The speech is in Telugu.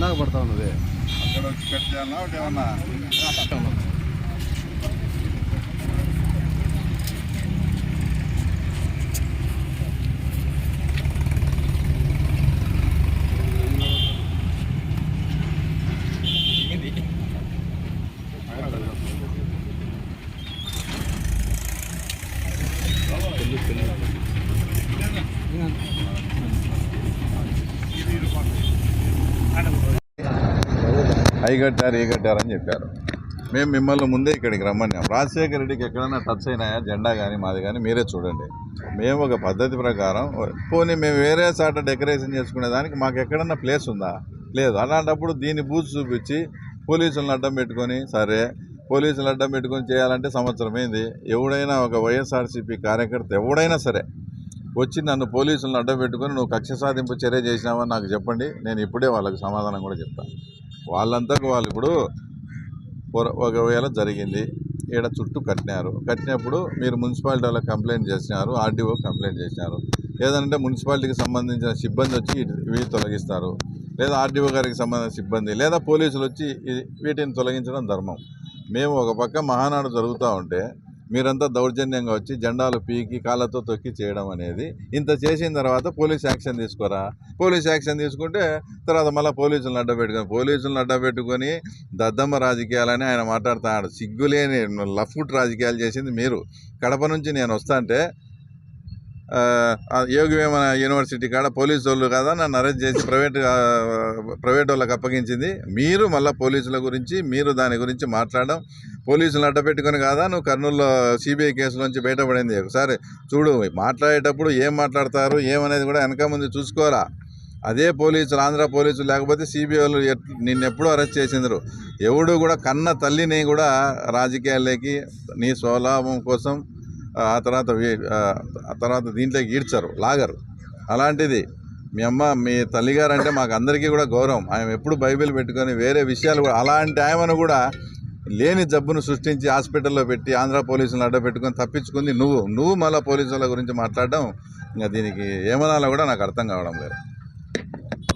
ఎండాక పడతా ఉన్నది. అక్కడ వచ్చి ఒకటి ఏమన్నా? అయి కట్టారు ఈ కట్టారు అని చెప్పారు. మేము మిమ్మల్ని ముందే ఇక్కడికి రమ్మన్నాం. రాజశేఖర రెడ్డికి ఎక్కడైనా టచ్ అయినాయా? జెండా కానీ మాది కానీ మీరే చూడండి. మేము ఒక పద్ధతి ప్రకారం పోనీ మేము వేరే చాట డెకరేషన్ చేసుకునే దానికి మాకు ఎక్కడన్నా ప్లేస్ ఉందా? లేదు. అలాంటప్పుడు దీన్ని బూత్ చూపించి పోలీసులను అడ్డం పెట్టుకొని సరే పోలీసులు అడ్డం పెట్టుకొని చేయాలంటే సంవత్సరం అయింది ఎవడైనా ఒక వైఎస్ఆర్సీపీ కార్యకర్త ఎవడైనా సరే వచ్చి నన్ను పోలీసులను అడ్డం పెట్టుకొని నువ్వు కక్ష సాధింపు చర్య చేసినావని నాకు చెప్పండి. నేను ఇప్పుడే వాళ్ళకి సమాధానం కూడా చెప్తాను వాళ్ళంతకు వాళ్ళు ఇప్పుడు ఒకవేళ జరిగింది ఈడ చుట్టూ కట్టినారు. కట్టినప్పుడు మీరు మున్సిపాలిటీ వాళ్ళకి కంప్లైంట్ చేసినారు ఆర్డీఓ కంప్లైంట్ చేసినారు. లేదంటే మున్సిపాలిటీకి సంబంధించిన సిబ్బంది వచ్చి ఇటు- తొలగిస్తారు. లేదా ఆర్డీఓ గారికి సంబంధించిన సిబ్బంది లేదా పోలీసులు వచ్చి వీటిని తొలగించడం ధర్మం. మేము ఒక పక్క మహానాడు జరుగుతూ ఉంటే మీరంతా దౌర్జన్యంగా వచ్చి జెండాలు పీకి కాళ్ళతో తొక్కి చేయడం అనేది. ఇంత చేసిన తర్వాత పోలీస్ యాక్షన్ తీసుకోరా? పోలీస్ యాక్షన్ తీసుకుంటే తర్వాత మళ్ళీ పోలీసులను అడ్డపెట్టుకొని పోలీసులను అడ్డపెట్టుకొని దద్దమ్మ రాజకీయాలని ఆయన మాట్లాడుతున్నాడు. సిగ్గులేని లఫ్ట్ రాజకీయాలు చేసింది మీరు. కడప నుంచి నేను వస్తాంటే యోగివేమన యోగివేమ యూనివర్సిటీ కాడ పోలీసు వాళ్ళు కదా? నన్ను అరెస్ట్ చేసి ప్రైవేట్ ప్రైవేట్ వాళ్ళకి అప్పగించింది. మీరు మళ్ళీ పోలీసుల గురించి మీరు దాని గురించి మాట్లాడడం పోలీసులు అడ్డపెట్టుకుని కాదా? నువ్వు కర్నూలులో సిబిఐ కేసులోంచి బయటపడింది. ఒకసారి చూడు మాట్లాడేటప్పుడు ఏం మాట్లాడతారు ఏమనేది కూడా వెనక ముందు చూసుకోరా అదే పోలీసులు ఆంధ్ర పోలీసులు లేకపోతే సిబిఐలు వాళ్ళు నిన్నెప్పుడూ అరెస్ట్ చేసిందరు ఎవడు కూడా కన్న తల్లిని కూడా రాజకీయాల్లోకి నీ స్వలాభం కోసం ఆ తర్వాత ఆ తర్వాత దీంట్లోకి ఈడ్చరు లాగరు. అలాంటిది మీ అమ్మ మీ తల్లిగారు అంటే మాకు అందరికీ కూడా గౌరవం. ఆమె ఎప్పుడు బైబిల్ పెట్టుకొని వేరే విషయాలు కూడా అలాంటి ఆమెను కూడా లేని జబ్బును సృష్టించి హాస్పిటల్లో పెట్టి ఆంధ్ర పోలీసులను అడ్డ పెట్టుకొని తప్పించుకుంది నువ్వు. నువ్వు మళ్ళీ పోలీసుల గురించి మాట్లాడడం ఇంకా దీనికి ఏమనాలో కూడా నాకు అర్థం కావడం లేదు.